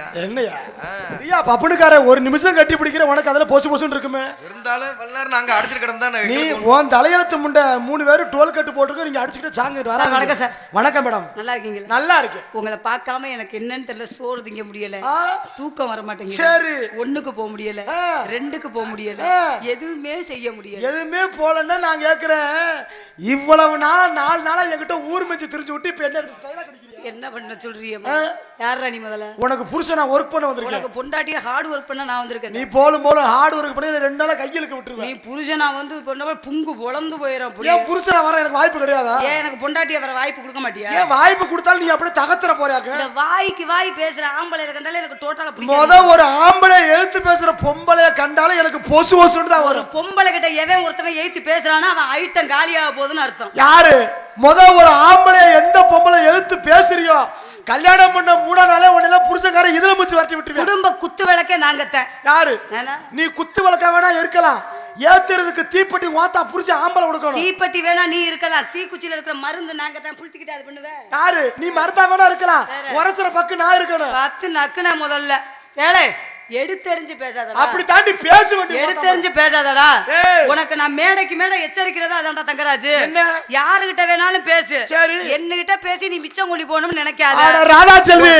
ஐயா என்னையா? ஐயா பப்பனுக்கார ஒரு நிமிஷம் கட்டி பிடிக்கிற உனக்கு அதுல பொசு பொசுன்னு இருக்குமே. இருந்தாலும் பல்லாரு நாங்க அடிச்சிட்டு கிடந்தா நீ உன் தலையெழுத்து முண்டை மூணு பேரும் டோல் கட்டு போட்டுருக்க நீங்க அடிச்சுக்கிட்டு சாங்கிட்டு வர வணக்கம் சார். வணக்கம் மேடம். நல்லா இருக்கீங்களா? நல்லா இருக்கு உங்களை பார்க்காம எனக்கு என்னன்னு தெரியல சோறு திங்க முடியல. தூக்கம் வர மாட்டேங்குது. சரி. ஒண்ணுக்கு போக முடியல. ரெண்டுக்கு போக முடியல. எதுவுமே செய்ய முடியல. எதுவுமே போலன்னா நான் கேக்குறேன். இவ்வளவு நாள் நாலு நாளா என்கிட்ட ஊர் மெச்சு திரிஞ்சு விட்டு இப்ப என்ன கடிக்கிறியா? என்ன பண்ண சொல்றிய யாரா நீ முதல்ல? உனக்கு புருஷன் நான் ஒர்க் பண்ண வந்திருக்கேன். உனக்கு பொண்டாட்டிய ஹார்ட் ஒர்க் பண்ண நான் வந்திருக்கேன். நீ போலும் போலும் ஹார்ட் ஒர்க் பண்ணி நான் ரெண்டு நாளா கையிலுக்கு நீ விட்டுருவேன் புருஷனா வந்து பொண்ண புங்கு பொழந்து போயிடும். ஏன் புருஷனா வர எனக்கு வாய்ப்பு கிடையாதா? ஏன் எனக்கு பொண்டாட்டிய வர வாய்ப்பு கொடுக்க மாட்டியா? ஏன் வாய்ப்பு கொடுத்தாலும் நீ அப்படியே தகத்துற போறாக்க? இந்த வாய்க்கு வாய் பேசுற ஆம்பளை கண்டாலே எனக்கு டோட்டலா முத பிடிக்கும் ஒரு ஆம்பளை எழுத்து பேசுற பொம்பளைய கண்டாலும் எனக்கு பொசு பொசுன்னு தான் வரும். பொம்பளை கிட்ட எவன் ஒருத்தவன் எய்த்து பேசுறானா அவன் ஐட்டம் காலியாக போகுதுன்னு அர்த்தம். யாரு? முத ஒரு ஆம்பளைய எந்த பொம்பளை எழுத்து பேசுறியோ கல்யாணம் பண்ண மூணா நாளே உடனே புருஷக்காரன் இதுல முடிச்சு வரட்டி விட்டுருவேன். குடும்ப குத்து விளக்கே நாங்கத்தான். யாரு? நீ குத்து விளக்க வேணா இருக்கலாம். ஏத்துறதுக்கு தீப்பெட்டி வாத்தா புரிச்சு ஆம்பளை கொடுக்கணும். தீப்பெட்டி வேணா நீ இருக்கலாம். தீக்குச்சியில இருக்கிற மருந்து நாங்க தான் புளித்துக்கிட்டு அது பண்ணுவேன் யாரு? நீ மருந்தா வேணா இருக்கலாம். உரசுற பக்கு நான் இருக்கணும். பத்து நக்குன முதல்ல. ஏலே எடுத்தெறிஞ்சு பேசாதடா அப்படி தாண்டி பேச வேண்டிய எடுத்தெறிஞ்சு பேசாதடா. உனக்கு நான் மேடைக்கு மேடை எச்சரிக்கிறதா அதான்டா தங்கராஜு என்ன? யாருகிட்ட வேணாலும் பேசு சரி. என்னகிட்ட பேசி நீ மிச்சம் கொண்டு போகணும்னு நினைக்காத ராதா செல்வி